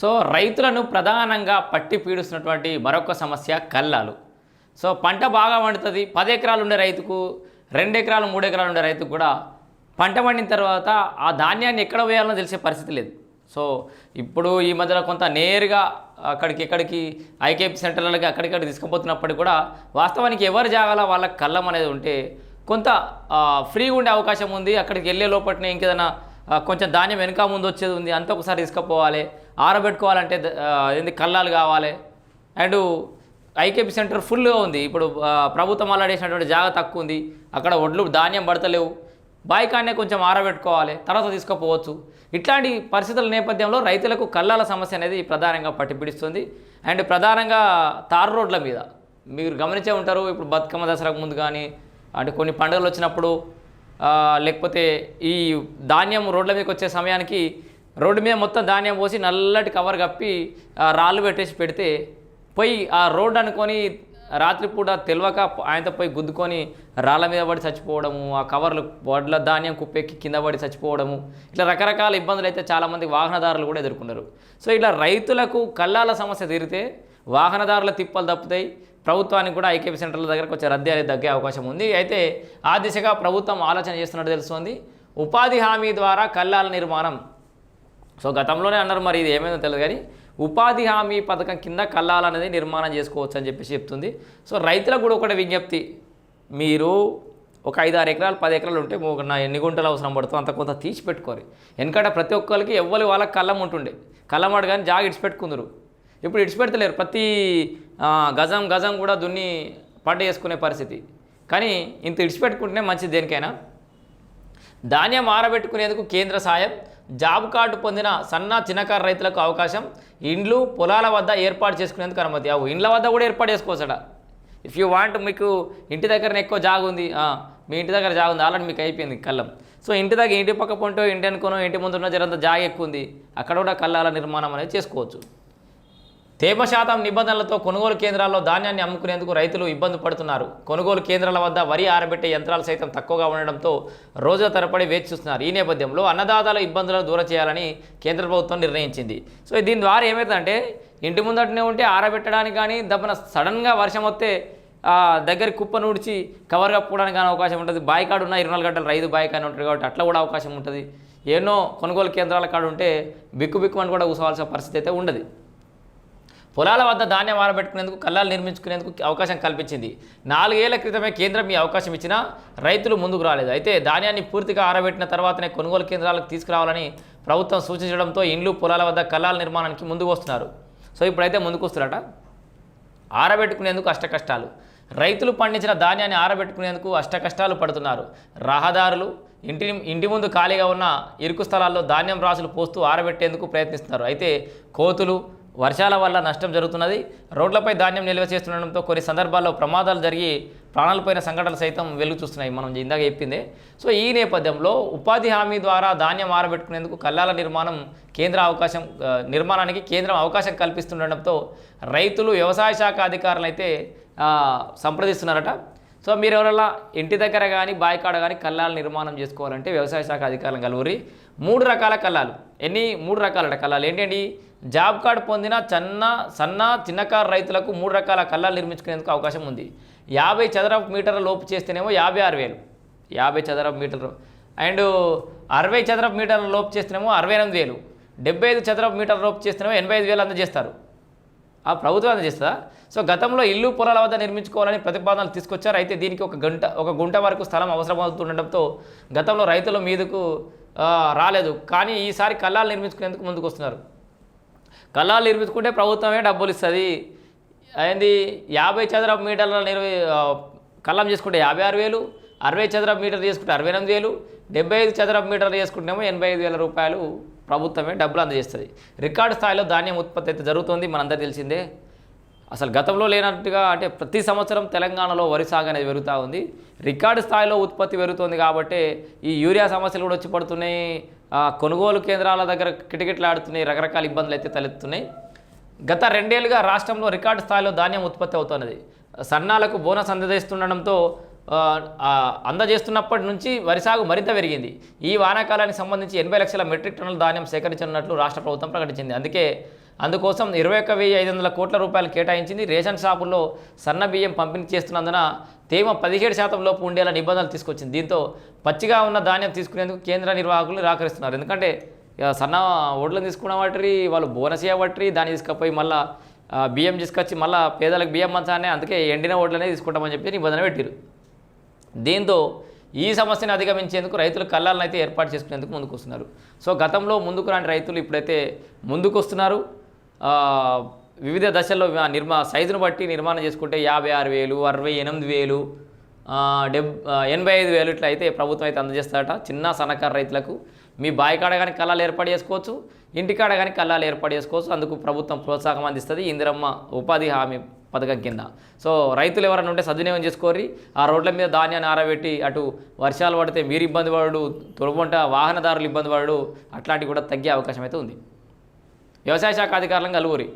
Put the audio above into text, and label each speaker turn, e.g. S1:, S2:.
S1: So రైతులను ప్రధానంగా పట్టి పీడిస్తున్నటువంటి మరొక సమస్య కల్లాలు. సో పంట బాగా పండుతుంది పది ఎకరాలు ఉండే రైతుకు రెండు ఎకరాలు మూడు ఎకరాలు ఉండే రైతుకు కూడా పంట పండిన తర్వాత ఆ ధాన్యాన్ని ఎక్కడ వేయాలో తెలిసే పరిస్థితి లేదు. సో ఇప్పుడు ఈ మధ్యలో కొంత నేరుగా అక్కడికి ఎక్కడికి ఐకేపీ సెంటర్లకి అక్కడిక్కడ తీసుకుపోతున్నప్పటికీ కూడా వాస్తవానికి ఎవరు జాగాల వాళ్ళకి కళ్ళం అనేది ఉంటే కొంత ఫ్రీగా ఉండే అవకాశం ఉంది. అక్కడికి వెళ్ళే లోపలనే ఇంకేదైనా కొంచెం ధాన్యం వెనక ముందు వచ్చేది ఉంది. అంత ఒకసారి తీసుకుపోవాలి. ఆరబెట్టుకోవాలంటే ఏంది కళ్ళాలు కావాలి. అండ్ ఐకేపీ సెంటర్ ఫుల్గా ఉంది. ఇప్పుడు ప్రభుత్వం అల్లాడేసినటువంటి జాగా తక్కువ ఉంది. అక్కడ ఒడ్లు ధాన్యం పడతలేవు. బాయికాన్నే కొంచెం ఆరబెట్టుకోవాలి. తర్వాత తీసుకుపోవచ్చు. ఇట్లాంటి పరిస్థితుల నేపథ్యంలో రైతులకు కళ్ళాల సమస్య అనేది ప్రధానంగా పట్టిపిడిస్తుంది. అండ్ ప్రధానంగా తారు రోడ్ల మీద. మీరు గమనించే ఉంటారు ఇప్పుడు బతుకమ్మ దసరాకు ముందు కానీ అంటే కొన్ని పండుగలు వచ్చినప్పుడు లేకపోతే ఈ ధాన్యం రోడ్ల మీదకి వచ్చే సమయానికి రోడ్డు మీద మొత్తం ధాన్యం పోసి నల్లటి కవర్ కప్పి ఆ, రాళ్ళు పెట్టేసి పెడితే పోయి ఆ రోడ్డు అనుకొని రాత్రిపూట తెలియక ఆయనతో పోయి గుద్దుకొని రాళ్ళ మీద పడి చచ్చిపోవడము ఆ కవర్లు వడ్ల ధాన్యం కుప్పెక్కి కింద పడి చచ్చిపోవడము ఇట్లా రకరకాల ఇబ్బందులు అయితే చాలామంది వాహనదారులు కూడా ఎదుర్కొన్నారు. సో ఇట్లా రైతులకు కళ్ళాల సమస్య తీరితే వాహనదారుల తిప్పలు తప్పుతాయి. ప్రభుత్వానికి కూడా ఐకేపీ సెంటర్ల దగ్గర కొంచెం రద్దీ అనేది తగ్గే అవకాశం ఉంది. అయితే ఆ దిశగా ప్రభుత్వం ఆలోచన చేస్తున్నట్టు తెలుస్తోంది. ఉపాధి హామీ ద్వారా కళ్ళాల నిర్మాణం సో గతంలోనే అన్నారు మరి ఇది ఏమైందో తెలియదు కానీ ఉపాధి హామీ పథకం కింద కల్లాలనేది నిర్మాణం చేసుకోవచ్చు అని చెప్పేసి చెప్తుంది. సో రైతులకు కూడా ఒకటి విజ్ఞప్తి. మీరు ఒక ఐదు ఆరు ఎకరాలు పది ఎకరాలు ఉంటే ఒక నా ఎన్ని గుంటలు అవసరం పడుతుంది అంత కొంత తీసి పెట్టుకోరు. ఎందుకంటే ప్రతి ఒక్కరికి ఎవ్వరు వాళ్ళకి కళ్ళం ఉంటుండే కళ్ళం కానీ జాగ ఇడిచిపెట్టుకుందరు ఇప్పుడు ఇడిచిపెడతలేరు ప్రతి గజం గజం కూడా దున్ని పంట చేసుకునే పరిస్థితి. కానీ ఇంత ఇడిచిపెట్టుకుంటేనే మంచిది దేనికైనా. ధాన్యం ఆరబెట్టుకునేందుకు కేంద్ర సాయం జాబ్ కార్డు పొందిన సన్న చిన్నకారు రైతులకు అవకాశం ఇండ్లు పొలాల వద్ద ఏర్పాటు చేసుకునేందుకు అనుమతి. అవు ఇండ్ల వద్ద కూడా ఏర్పాటు చేసుకోవచ్చట ఇఫ్ యూ వాంట్ మీకు ఇంటి దగ్గర ఎక్కువ జాగు ఉంది. మీ ఇంటి దగ్గర జాగు ఉంది. ఆల్రెడీ మీకు అయిపోయింది కళ్ళం సో ఇంటి దగ్గర ఇంటి పక్క పొంటో ఇంటి అనుకోనో ఇంటి ముందు ఉన్న జరంత జాగ ఎక్కువ ఉంది. అక్కడ కూడా కళ్ళాల నిర్మాణం అనేది చేసుకోవచ్చు. తేమ శాతం నిబంధనలతో కొనుగోలు కేంద్రాల్లో ధాన్యాన్ని అమ్ముకునేందుకు రైతులు ఇబ్బంది పడుతున్నారు. కొనుగోలు కేంద్రాల వద్ద వరి ఆరబెట్టే యంత్రాలు సైతం తక్కువగా ఉండడంతో రోజుల తరబడి వేచి చూస్తున్నారు. ఈ నేపథ్యంలో అన్నదాతల ఇబ్బందులను దూరం చేయాలని కేంద్ర ప్రభుత్వం నిర్ణయించింది. సో దీని ద్వారా ఏమవుతుందంటే ఇంటి ముందటనే ఉంటే ఆరబెట్టడానికి కానీ దప్పన సడన్గా వర్షం వస్తే దగ్గర కుప్ప నూడ్చి కవర్ కప్పుకోవడానికి కానీ అవకాశం ఉంటుంది. బాయి కాడు ఉన్న ఇరవై నాలుగు గంటలు రైతు బాయి ఉంటుంది కాబట్టి అట్లా కూడా అవకాశం ఉంటుంది. ఎన్నో కొనుగోలు కేంద్రాల కాడ ఉంటే బిక్కు బిక్కు అని కూడా కూసవలసిన పరిస్థితి అయితే ఉండదు. పొలాల వద్ద ధాన్యం ఆరబెట్టుకునేందుకు కళ్ళాలు నిర్మించుకునేందుకు అవకాశం కల్పించింది. నాలుగేళ్ళ క్రితమే కేంద్రం ఈ అవకాశం ఇచ్చినా రైతులు ముందుకు రాలేదు. అయితే ధాన్యాన్ని పూర్తిగా ఆరబెట్టిన తర్వాతనే కొనుగోలు కేంద్రాలకు తీసుకురావాలని ప్రభుత్వం సూచించడంతో ఇండ్లు పొలాల వద్ద కళ్ళాల నిర్మాణానికి ముందుకు వస్తున్నారు. సో ఇప్పుడైతే ముందుకు వస్తున్నారట. ఆరబెట్టుకునేందుకు అష్టకష్టాలు రైతులు పండించిన ధాన్యాన్ని ఆరబెట్టుకునేందుకు అష్టకష్టాలు పడుతున్నారు. రహదారులు ఇంటి ఇంటి ముందు ఖాళీగా ఉన్న ఇరుకు స్థలాల్లో ధాన్యం రాసులు పోస్తూ ఆరబెట్టేందుకు ప్రయత్నిస్తున్నారు. అయితే కోతులు వర్షాల వల్ల నష్టం జరుగుతున్నది. రోడ్లపై ధాన్యం నిల్వ చేస్తుండడంతో కొన్ని సందర్భాల్లో ప్రమాదాలు జరిగి ప్రాణాలపోయిన సంఘటనలు సైతం వెలుగు చూస్తున్నాయి మనం ఇందాక చెప్పిందే. సో ఈ నేపథ్యంలో ఉపాధి హామీ ద్వారా ధాన్యం ఆరబెట్టుకునేందుకు కల్లాల నిర్మాణం కేంద్ర అవకాశం నిర్మాణానికి కేంద్రం అవకాశం కల్పిస్తుండడంతో రైతులు వ్యవసాయ శాఖ అధికారులు అయితే సంప్రదిస్తున్నారట. సో మీరు ఎవరైనా ఇంటి దగ్గర కానీ బాయికాడ కానీ కల్లాల నిర్మాణం చేసుకోవాలంటే వ్యవసాయ శాఖ అధికారులను కలువురి. మూడు రకాల కల్లాలు. ఎన్ని? మూడు రకాలట కల్లాలు. ఏంటండి? జాబ్ కార్డు పొందిన చిన్న సన్న చిన్నకారు రైతులకు మూడు రకాల కల్లాలు నిర్మించుకునేందుకు అవకాశం ఉంది. యాభై చదరపు మీటర్ల లోపు చేస్తేనేమో యాభై ఆరు వేలు. యాభై చదరపు మీటర్లు. అండ్ అరవై చదరపు మీటర్ల లోపు చేస్తేనేమో అరవై ఎనిమిది వేలు. డెబ్బై ఐదు చదరపు మీటర్ల లోపు చేస్తేనేమో ఎనభై ఐదు వేలు అందజేస్తారు. ఆ ప్రభుత్వం అందజేస్తుందా సో గతంలో ఇల్లు పొలాల వద్ద నిర్మించుకోవాలని ప్రతిపాదనలు తీసుకొచ్చారు. అయితే దీనికి ఒక గంట ఒక గుంట వరకు స్థలం అవసరమవుతుండటంతో గతంలో రైతుల మీదకు రాలేదు. కానీ ఈసారి కల్లాలు నిర్మించుకునేందుకు ముందుకు వస్తున్నారు. కల్లాలు నిర్మించుకుంటే ప్రభుత్వమే డబ్బులు ఇస్తుంది. అయింది యాభై చదరపు మీటర్ల నిర్వి కల్లం చేసుకుంటే యాభై ఆరు వేలు అరవై చదరపు మీటర్ చేసుకుంటే అరవై ఎనిమిది వేలు డెబ్బై ఐదు చదరపు మీటర్లు చేసుకుంటేమో ఎనభై ఐదు వేల రూపాయలు ప్రభుత్వమే డబ్బులు అందజేస్తుంది. రికార్డు స్థాయిలో ధాన్యం ఉత్పత్తి అయితే జరుగుతుంది మనందరికీ తెలిసిందే. అసలు గతంలో లేనట్టుగా అంటే ప్రతి సంవత్సరం తెలంగాణలో వరి సాగు అనేది పెరుగుతూ ఉంది. రికార్డు స్థాయిలో ఉత్పత్తి పెరుగుతుంది కాబట్టి ఈ యూరియా సమస్యలు కూడా వచ్చి పడుతున్నాయి. కొనుగోలు కేంద్రాల దగ్గర కిటకిటలాడుతున్నాయి రకరకాల ఇబ్బందులు అయితే తలెత్తున్నాయి. గత రెండేళ్ళుగా రాష్ట్రంలో రికార్డు స్థాయిలో ధాన్యం ఉత్పత్తి అవుతున్నది. సన్నాలకు బోనస్ అందజేస్తుండడంతో అందజేస్తున్నప్పటి నుంచి వరి సాగు మరింత పెరిగింది. ఈ వానాకాలానికి సంబంధించి ఎనభై లక్షల మెట్రిక్ టన్నుల ధాన్యం సేకరించనున్నట్లు రాష్ట్ర ప్రభుత్వం ప్రకటించింది. అందుకే అందుకోసం ఇరవై ఒక్క వెయ్యి ఐదు వందల కోట్ల రూపాయలు కేటాయించింది రేషన్ షాపుల్లో సన్న బియ్యం పంపిణీ చేస్తున్నందున తేమ పదిహేడు శాతం లోపు ఉండేలా నిబంధనలు తీసుకొచ్చింది. దీంతో పచ్చిగా ఉన్న ధాన్యం తీసుకునేందుకు కేంద్ర నిర్వాహకులు నిరాకరిస్తున్నారు. ఎందుకంటే సన్న ఓడ్లను తీసుకున్న వాటి వాళ్ళు బోనస్ ఇవ్వబట్టి దాన్ని తీసుకుపోయి మళ్ళీ బియ్యం తీసుకొచ్చి మళ్ళీ పేదలకు బియ్యం మంచానే అందుకే ఎండిన ఓట్లనే తీసుకుంటామని చెప్పి నిబంధన పెట్టారు దీంతో ఈ సమస్యను అధిగమించేందుకు రైతులు కళ్ళాలను అయితే ఏర్పాటు చేసుకునేందుకు ముందుకు వస్తున్నారు సో గతంలో ముందుకు రాని రైతులు ఇప్పుడైతే ముందుకు వస్తున్నారు వివిధ దశల్లో నిర్మా సైజును బట్టి నిర్మాణం చేసుకుంటే యాభై ఆరు వేలు అరవై ఎనిమిది వేలు డెబ్ ఎనభై ఐదు వేలు ఇట్లా అయితే ప్రభుత్వం అయితే అందజేస్తారట. చిన్న సన్నకారు రైతులకు మీ బాయికాడ కానీ కళ్ళాలు ఏర్పాటు చేసుకోవచ్చు ఇంటికాడ కానీ కళ్ళాలు ఏర్పాటు చేసుకోవచ్చు. అందుకు ప్రభుత్వం ప్రోత్సాహం అందిస్తుంది. ఇందిరమ్మ ఉపాధి హామీ పథకం కింద. సో రైతులు ఎవరైనా ఉంటే సద్వినియోగం చేసుకోరి ఆ రోడ్ల మీద ధాన్యాన్ని ఆరబెట్టి అటు వర్షాలు పడితే మీరు ఇబ్బంది పడు తొలగొంట వాహనదారులు ఇబ్బంది పడు అట్లాంటివి కూడా తగ్గే అవకాశం అయితే ఉంది. వ్యవసాయ శాఖ అధికారులను కలువురి